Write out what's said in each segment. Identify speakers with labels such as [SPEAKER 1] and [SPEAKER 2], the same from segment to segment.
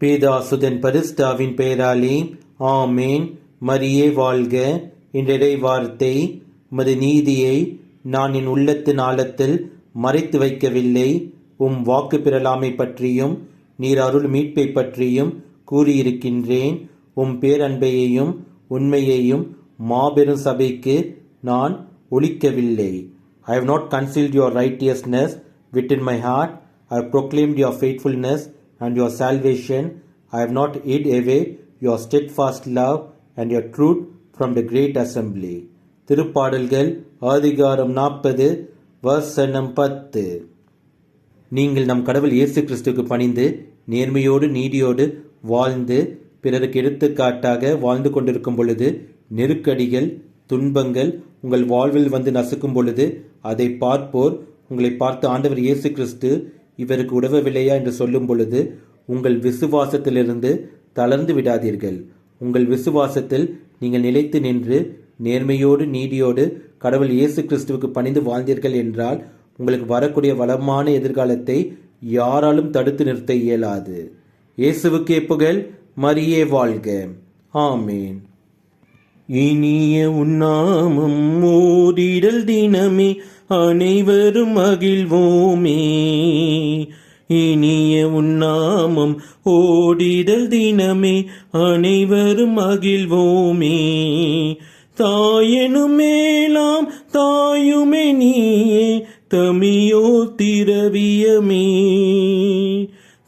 [SPEAKER 1] பேதாசுதன் பரிஸ்தாவின் பெயராலே ஆமேன். மரியே வாழ்க. என்றடை வார்த்தை உமது நீதியை நான் என் உள்ளத்தின் ஆழத்தில் மறைத்து வைக்கவில்லை. உம் வாக்கு பெறலாமை பற்றியும் நீர் அருள் மீட்பை பற்றியும் கூறியிருக்கின்றேன். உம் பேரன்பையையும் உண்மையையும் மாபெரும் சபைக்கு நான் ஒழிக்கவில்லை I have not concealed your righteousness within in my heart I proclaimed your faithfulness and your salvation. I have not hid away your steadfast love and your truth from the great assembly. திருப்பாடல்கள் ஆதிகாரம் நாற்பது வசனம் பத்து நீங்கள் நம் கடவுள் இயேசு கிறிஸ்துவுக்கு பணிந்து நேர்மையோடு நீதியோடு வாழ்ந்து பிறருக்கு எடுத்துக்காட்டாக வாழ்ந்து கொண்டிருக்கும் பொழுது நெருக்கடிகள் துன்பங்கள் உங்கள் வாழ்வில் வந்து நசுக்கும் பொழுது அதை பார்ப்போர் உங்களை பார்த்து ஆண்டவர் இயேசு கிறிஸ்து இவருக்கு உதவவில்லையா என்று சொல்லும் பொழுது உங்கள் விசுவாசத்திலிருந்து தளர்ந்து விடாதீர்கள். உங்கள் விசுவாசத்தில் நீங்கள் நிலைத்து நின்று நேர்மையோடு நீதியோடு கடவுள் இயேசு கிறிஸ்துவுக்கு பணிந்து வாழ்ந்தீர்கள் என்றால் உங்களுக்கு வரக்கூடிய வளமான எதிர்காலத்தை யாராலும் தடுத்து நிறுத்த இயலாது. இயேசுவுக்கே புகழ் மரியே வாழ்க. ஆமேன். இனிய உன்னாமம் ஓரிடல் தினமே அனைவரும் மகிழ்வோமே. இனிய உன்னாமம் ஓடிடல் தினமே அனைவரும் மகிழ்வோமே. தாயனும் மேலாம் தாயுமே நீயே தமியோ திரவியமே.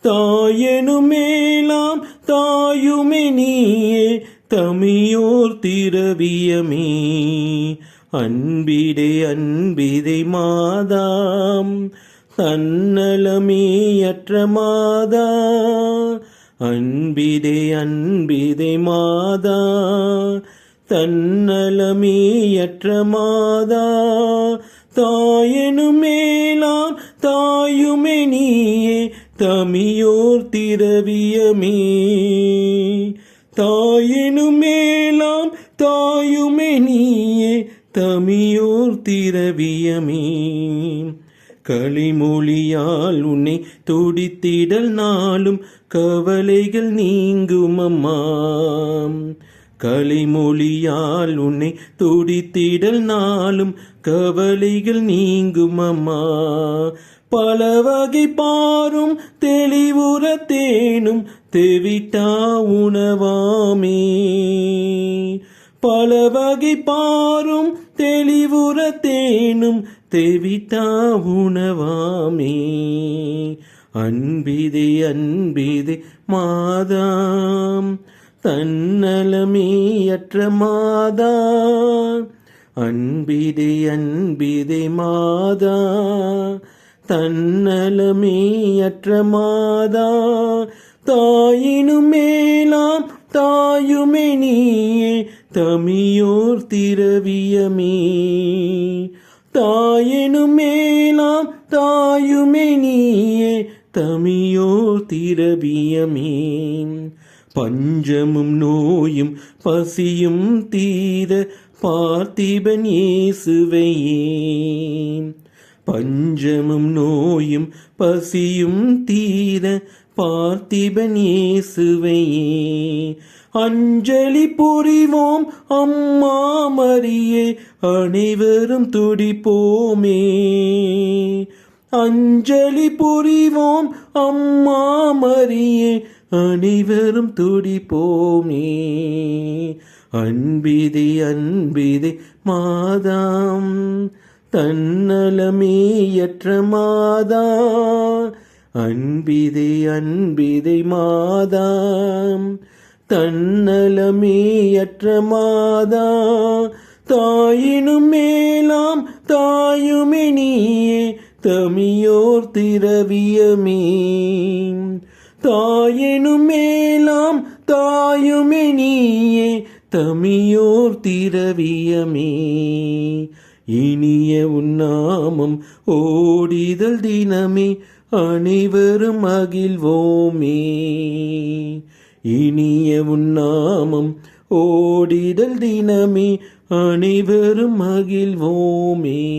[SPEAKER 1] தாயனும் மேலாம் தாயுமே நீயே தமியோர் திரவியமே. அன்பிடே அன்பிதை மாதாம் தன்னலமேயற்ற மாதா. அன்பிதே அன்பிதை மாதா தன்னலமேயற்ற மாதா. தாயனும் மேலாம் தாயுமே நீயே தமியோர் திரவியமே. தாயினுமேலாம் தாயுமே நீயே தமியோர் திரவியமே களிமொழியால் உன்னை துடித்திடல் நாளும் கவலைகள் நீங்கும் அம்மாம் கலைமொழியால் உன்னை துடித்திடல் நாளும் கவலைகள் நீங்கும் அம்மா. பல வகை பாரும் தெளிவுற தேனும் தெவிட்டா உணவாமே. பல வகை பாரும் தெளிவுற தேனும் தெவிட்டா உணவாமே. அன்பிதே அன்பிதே மாதாம். தன்னலமீயற்ற மாதா அன்பிதே அன்பிதே மாதா தன்னலமீயற்ற மாதா தாயினும் மேலாம் தாயுமே நீயே. தமியோர் திரவியமே. தாயினும் மேலாம் தாயுமே நீயே. தமியோர் திரவியமே. பஞ்சமும் நோயும் பசியும் தீர பார்த்திபன் இயேசுவையே பஞ்சமும் நோயும் பசியும் தீர பார்த்திபன் இயேசுவையே அஞ்சலி புரிவோம் அம்மா மரியே அனைவரும் துடிப்போமே. அஞ்சலி புரிவோம் அம்மா மரியே அனைவரும் துடிப்போமே அன்பிதை அன்பிதை மாதாம். தன்னலமேயற்ற மாதா அன்பிதை அன்பிதை மாதாம். தன்னலமேயற்ற மாதா தாயினும் மேலாம் தாயுமே தமியோர் திரவியமே. தாயெனும் மேலாம் தாயுமே நீயே தமியோர் திரவியமே. இனிய உன்னாமம் ஓடிதல் தினமே அனைவரும் மகிழ்வோமே. இனிய உன்னாமம் ஓடிதல் தினமே அனைவரும் மகிழ்வோமே.